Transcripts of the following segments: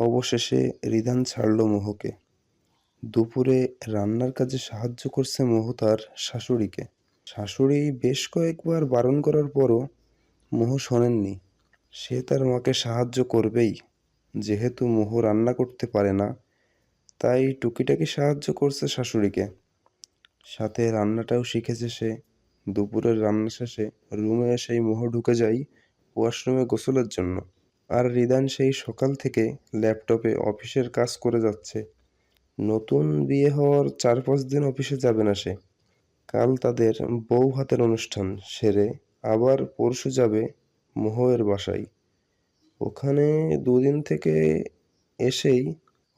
অবশেষে রিধান ছাড়ল মোহকে। দুপুরে রান্নার কাজে সাহায্য করছে মোহ তার শাশুড়িকে। শাশুড়ি বেশ কয়েকবার বারণ করার পরও মোহ শোনেননি। সে তার মাকে সাহায্য করবেই। যেহেতু মোহ রান্না করতে পারে না, তাই টুকিটাকি সাহায্য করছে শাশুড়িকে। সাথে রান্নাটাও শিখেছে সে। দুপুরের রান্না শেষে রুমে এসেই মোহ ঢুকে যায় ওয়াশরুমে গোসলের জন্য। আর রিদান সেই সকাল থেকে ল্যাপটপে অফিসের কাজ করে যাচ্ছে। নতুন বিয়ে হওয়ার চার পাঁচ দিন অফিসে যাবে না সে। কাল তাদের বউ হাতের অনুষ্ঠান সেরে আবার পরশু যাবে মোহের বাসায়। ওখানে দুদিন থেকে এসেই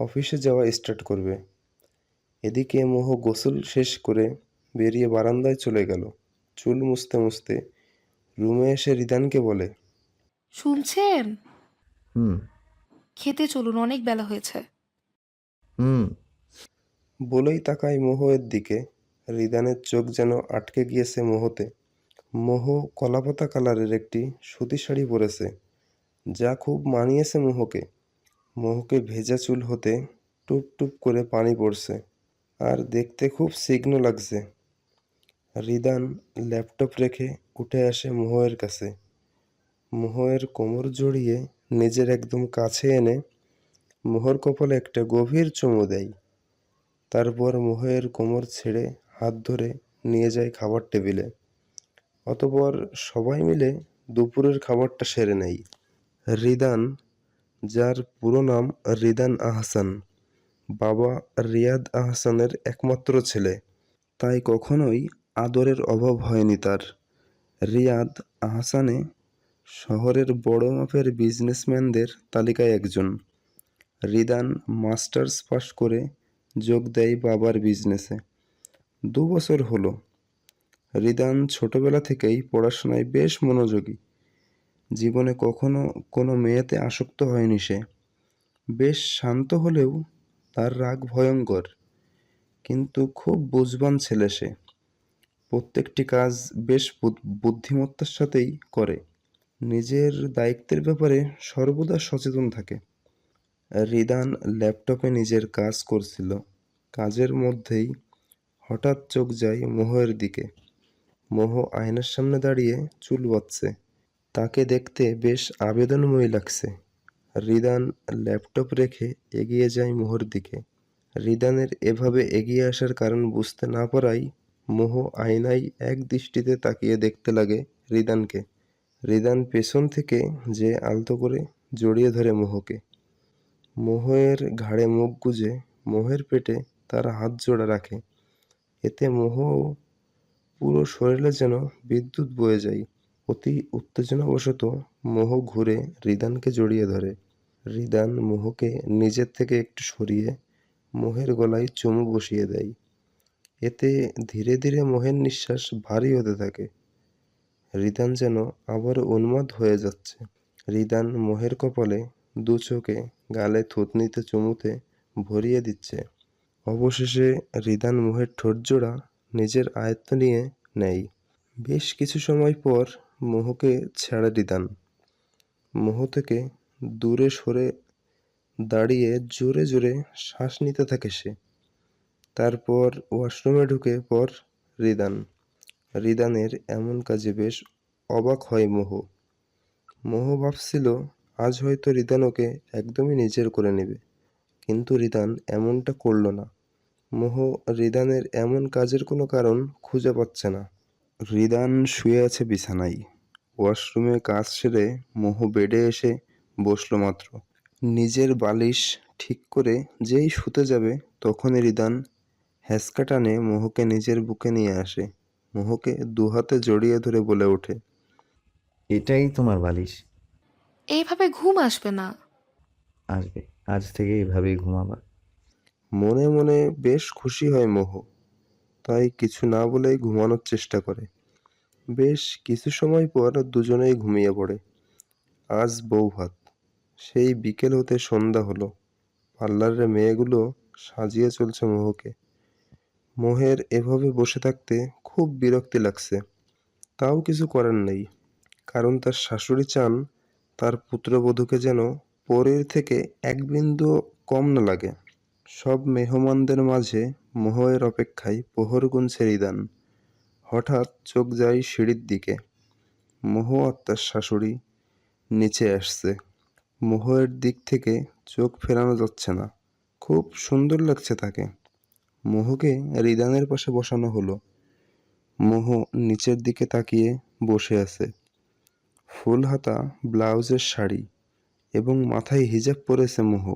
অফিসে যাওয়া স্টার্ট করবে। এদিকে মোহ গোসল শেষ করে বেরিয়ে বারান্দায় চলে গেল। চুল মুছতে মুছতে রুমে এসে রিদানকে বলে, শুনছেন? হুম। খেতে চলুন অনেক বেলা হয়েছে। হুম। বলেই তাকায় মোহের দিকে। রিদানের চোখ যেন আটকে গিয়েছে মোহতে। মোহ কলাপাতা কালারের একটি সুতি শাড়ি পরেছে যা খুব মানিয়েছে মোহকে। মোহকে ভেজা চুল হতে টুপ টুপ করে পানি পড়ছে আর দেখতে খুব সিগ্ন লাগছে। রিদান ল্যাপটপ রেখে উঠে আসে মোহের কাছে। মোহের কোমর জড়িয়ে নিজের একদম কাছে এনে মোহর কপালে একটা গভীর চুমু দেয়। তারপর মোহের কোমর ছেড়ে হাত ধরে নিয়ে যায় খাবার টেবিলে। অতপর সবাই মিলে দুপুরের খাবারটা সেরে নেয়। রিদান, যার পুরো নাম রিদান আহসান, বাবা রিয়াদ আহসানের একমাত্র ছেলে। তাই কখনোই আদরের অভাব হয়নি তার। রিয়াদ আহসানে শহরের বড় মাপের বিজনেসম্যানদের তালিকায় একজন। রিদান মাস্টার্স পাশ করে যোগ দেয় বাবার বিজনেসে। দু বছর হলো। রিদান ছোটবেলা থেকেই পড়াশোনায় বেশ মনোযোগী। জীবনে কখনো কোনো মেয়েতে আসক্ত হয়নি সে। বেশ শান্ত হলেও তার রাগ ভয়ঙ্কর, কিন্তু খুব বুঝবান ছেলে সে। প্রত্যেকটি কাজ বেশ বুদ- বুদ্ধিমত্তার সাথেই করে। নিজের দায়িত্বের ব্যাপারে সর্বদা সচেতন থাকে। রিদান ল্যাপটপে নিজের কাজ করছিল। কাজের মধ্যেই হঠাৎ চোখ যায় মোহের দিকে। মোহ আয়নার সামনে দাঁড়িয়ে চুল বাঁধছে। তাকে দেখতে বেশ আবেদনময়ী লাগছে। রিদান ল্যাপটপ রেখে এগিয়ে যায় মোহর দিকে। রিদানের এভাবে এগিয়ে আসার কারণ বুঝতে না পারাই মোহ আয়নায় এক দৃষ্টিতে তাকিয়ে দেখতে লাগে রিদানকে। রিদান পেছন থেকে যে আলতো করে জড়িয়ে ধরে মোহকে। মোহের ঘাড়ে মুখ গুজে মোহের পেটে তার হাত জোড়া রাখে। এতে মোহ পুরো শরীরে যেন বিদ্যুৎ বয়ে যায়। অতি উত্তেজনাবশত মোহ ঘুরে রিদানকে জড়িয়ে ধরে। রিদান মোহকে নিজের থেকে একটু সরিয়ে মোহের গলায় চুমু বসিয়ে দেয়। এতে ধীরে ধীরে মোহের নিঃশ্বাস ভারী হতে থাকে। রিদান যেন আবার উন্মাদ হয়ে যাচ্ছে। রিদান মোহের কপালে দু চোখে গালে থুতনিতে চুমুতে ভরিয়ে দিচ্ছে। অবশেষে রিদান মোহের ঠোঁটজোড়া নিজের আয়ত্ত নিয়ে নেয় বেশ কিছু সময় পর মোহকে ছেড়ে রিদান। মোহ থেকে দূরে সরে দাঁড়িয়ে জোরে জোরে শ্বাস নিতে থাকে সে। তারপর ওয়াশরুমে ঢুকে পর রিদান। রিদানের এমন কাজে বেশ অবাক হয় মোহ। মোহ ভাবছিল, আজ হয়তো রিদান ওকে একদমই নিজের করে নেবে। কিন্তু রিদান এমনটা করল না। মোহ রিদানের এমন কাজের কোনো কারণ খুঁজে পাচ্ছে না। রিদান শুয়ে আছে বিছানায়। ওয়াশরুমে কাজ সেরে মোহ বেডে এসে বসল মাত্র। নিজের বালিশ ঠিক করে যেই শুতে যাবে, তখনই রিদান হ্যাসকা টানে মোহকে নিজের বুকে নিয়ে আসে। মোহকে দুহাতে জড়িয়ে ধরে বলে ওঠে এটাই তোমার বালিশ? এইভাবে ঘুম আসবে না। আসবে আজ থেকে এভাবেই ঘুমাবা। মনে মনে বেশ খুশি হয় মোহ তাই কিছু না বলেই ঘুমানোর চেষ্টা করে। বেশ কিছু সময় পর দুজনেই ঘুমিয়ে পড়ে। আজ বউ ভাত সেই বিকেল হতে সন্ধ্যা হলো। পার্লারের মেয়েগুলো সাজিয়ে চলছে মোহকে। মোহের এভাবে বসে থাকতে খুব বিরক্তি লাগছে। তাও কিছু করার নেই, কারণ তার শাশুড়ি চান তার পুত্রবধূকে যেন পরের থেকে এক বিন্দু কম না লাগে। সব মেহমানদের মাঝে মোহের অপেক্ষায় প্রহর গুনছে রিদান। হঠাৎ চোখ যায় সিঁড়ির দিকে। মোহ আর তার শাশুড়ি নিচে আসছে। মোহের দিক থেকে চোখ ফেরানো যাচ্ছে না। খুব সুন্দর লাগছে তাকে। মোহকে রিদানের পাশে বসানো হলো। মোহ নিচের দিকে তাকিয়ে বসে আছে। ফুল হাতা, ব্লাউজের শাড়ি এবং মাথায় হিজাব পরেছে মোহ।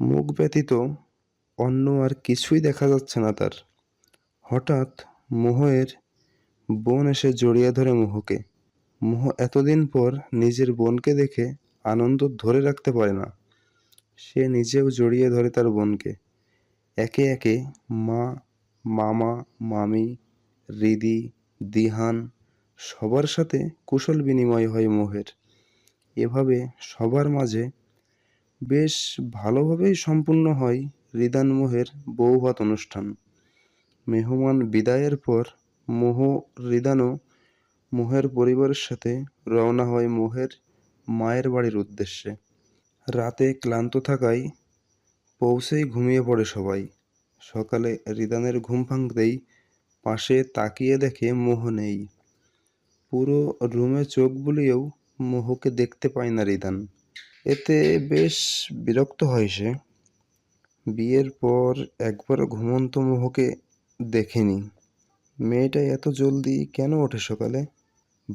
মুখ ব্যতীত অন্য আর কিছুই দেখা যাচ্ছে না তার। হঠাৎ মোহের বোন এসে জড়িয়ে ধরে মোহকে। মোহ এতদিন পর নিজের বোনকে দেখে আনন্দ ধরে রাখতে পারে না। সে নিজেও জড়িয়ে ধরে তার বোনকে। একে একে মা, মামা, মামি, রিদি, দিহান সবার সাথে কুশল বিনিময় হয় মোহের। এভাবে সবার মাঝে বেশ ভালোভাবেই সম্পূর্ণ হয় রিদান মোহের বৌভাত অনুষ্ঠান। মেহমান বিদায়ের পর মোহ, রিদানও মোহের পরিবারের সাথে রওনা হয় মোহের মায়ের বাড়ির উদ্দেশ্যে। রাতে ক্লান্ত থাকায় পৌঁছেই ঘুমিয়ে পড়ে সবাই। সকালে রিদানের ঘুম ভাঙতেই পাশে তাকিয়ে দেখে মোহ নেই। পুরো রুমে চোখ বুলিয়েও মোহকে দেখতে পায় না রিদান। এতে বেশ বিরক্ত হয় সে। বিয়ের পর একবার ঘুমন্ত মোহকে দেখেনি। মেয়েটা এত জলদি কেন ওঠে সকালে?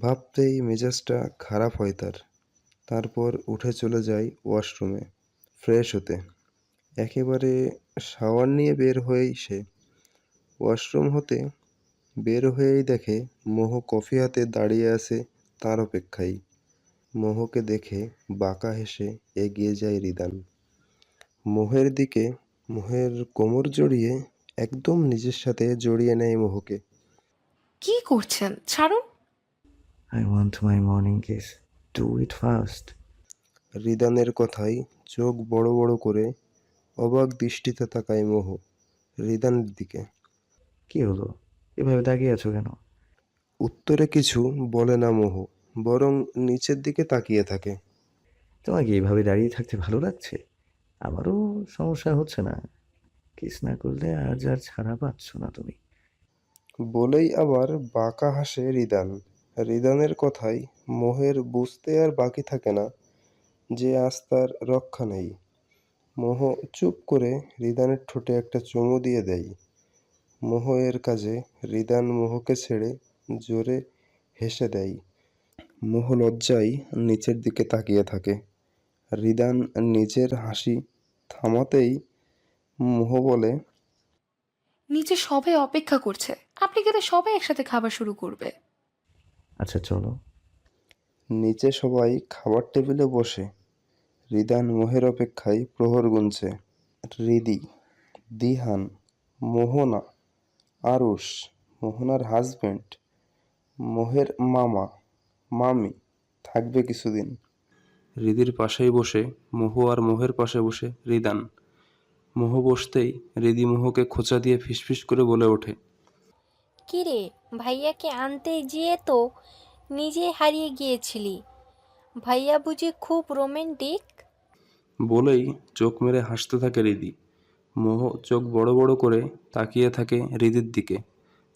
ভাবতেই মেজাজটা খারাপ হয় তার। তারপর উঠে চলে যায় ওয়াশরুমে, ফ্রেশ হতে। একেবারে শাওয়ার নিয়ে বের হয়েই সে। ওয়াশরুম হতে বের হয়েই দেখে মোহ কফি হাতে দাঁড়িয়ে আছে তার অপেক্ষায়। মোহকে দেখে বাঁকা হেসে এগিয়ে যায় রিদান। মোহের দিকে মোহের কোমর জড়িয়ে একদম নিজের সাথে জড়িয়ে নেয় মোহকে। কি করছেন? ছাড়ুন। I want my morning kiss do it fast রিদানের কথায় চোখ বড় বড় করে অবাক দৃষ্টিতে তাকায় মোহ রিদানের দিকে। কি হলো? এভাবে তাকিয়ে আছো কেন? উত্তরে কিছু বলে না মোহ বরং নিচের দিকে তাকিয়ে থাকে। তোমাকে এইভাবে দাঁড়িয়ে থাকতে ভালো লাগছে? আমারও সমস্যা হচ্ছে না। কিস না করলে আজ আর ছাড়া পাচ্ছ না তুমি। বলেই আবার বাঁকা হাসে রিদান রিদানের কথাই মোহের বুঝতে আর বাকি থাকে না যে আস্তার রক্ষা নেই। মোহ চুপ করে রিদানের ঠোঁটে একটা চুমু দিয়ে দেয়। মোহ এর কাজে রিদান মোহকে ছেড়ে জোরে হেসে দেয়। মোহ লজ্জায় নিচের দিকে তাকিয়ে থাকে। রিদান নিজের হাসি থামাতেই মোহ বলে নিচে সবাই অপেক্ষা করছে। আপনি গেলে সবাই একসাথে খাবার শুরু করবে? আচ্ছা চলো। নিচে সবাই খাবার টেবিলে বসে রিদান মোহের অপেক্ষায় প্রহর গুনছে। রিদি দিহান, মোহনা, আরুষ, মোহনার হাজবেন্ড মোহের মামা, মামি, থাকবে কিছুদিন। রিদির পাশেই বসে, মোহ আর মোহের পাশে বসে রিদান মোহ বসতেই রিদি মোহকে খোঁচা দিয়ে ফিসফিস করে বলে ওঠে, কিরে, ভাইয়াকে আনতে গিয়ে তো নিজে হারিয়ে গিয়েছিলি। ভাইয়া বুঝি খুব রোমান্টিক বলেই চোখ মেরে হাসতে থাকে রিদি। মোহ চোখ বড় বড় করে তাকিয়ে থাকে রিদির দিকে,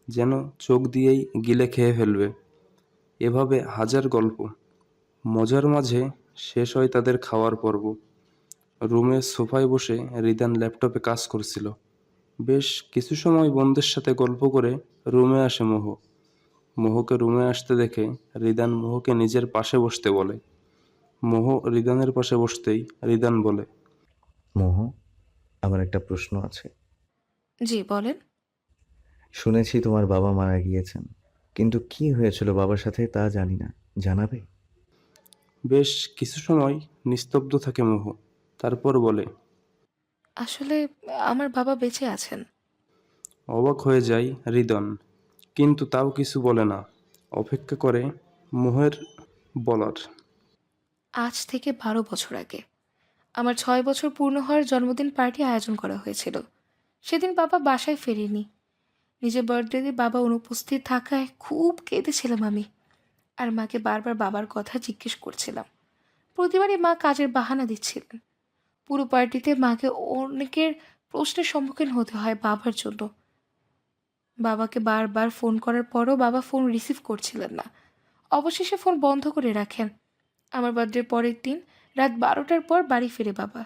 যেন চোখ দিয়েই গিলে খেয়ে ফেলবে। এভাবে হাজার গল্প। মজার মাঝে শেষ হয় তাদের খাওয়ার পর্ব। রুমে সোফায় বসে রিদান ল্যাপটপে কাজ করছিল। বেশ কিছু সময় বন্ধুদের সাথে গল্প করে রুমে আসে মোহ। মোহকে রুমে আসতে দেখে রিদান মোহকে নিজের পাশে বসতে বলে। মোহ রিদানের পাশে বসতেই রিদান বলে মোহ আমার একটা প্রশ্ন আছে। জি বলেন। শুনেছি তোমার বাবা মারা গিয়েছেন কিন্তু কি হয়েছিল বাবার সাথে তা জানি না জানাবে? বেশ কিছু সময় নিস্তব্ধ থাকে মোহ তারপর বলে আসলে আমার বাবা বেঁচে আছেন। অবাক হয়ে যায় রিদন কিন্তু তাও কিছু বলে না অপেক্ষা করে মোহের বলার। আজ থেকে বারো বছর আগে। আমার ছয় বছর পূর্ণ হওয়ার জন্মদিন পার্টি আয়োজন করা হয়েছিল। সেদিন বাবা বাসায় ফেরেনি। নিজের বার্থডেতে বাবা অনুপস্থিত থাকায় খুব কেঁদেছিলাম আমি। আর মাকে বারবার বাবার কথা জিজ্ঞেস করছিলাম। প্রতিবারই মা কাজের বাহানা দিচ্ছিলেন। পুরো পার্টিতে মাকে অনেকের প্রশ্নের সম্মুখীন হতে হয় বাবার জন্য। বাবাকে বারবার ফোন করার পরও বাবা ফোন রিসিভ করছিলেন না। অবশেষে ফোন বন্ধ করে রাখেন। আমার বার্থডের পরের দিন রাত বারোটার পর বাড়ি ফিরে বাবা।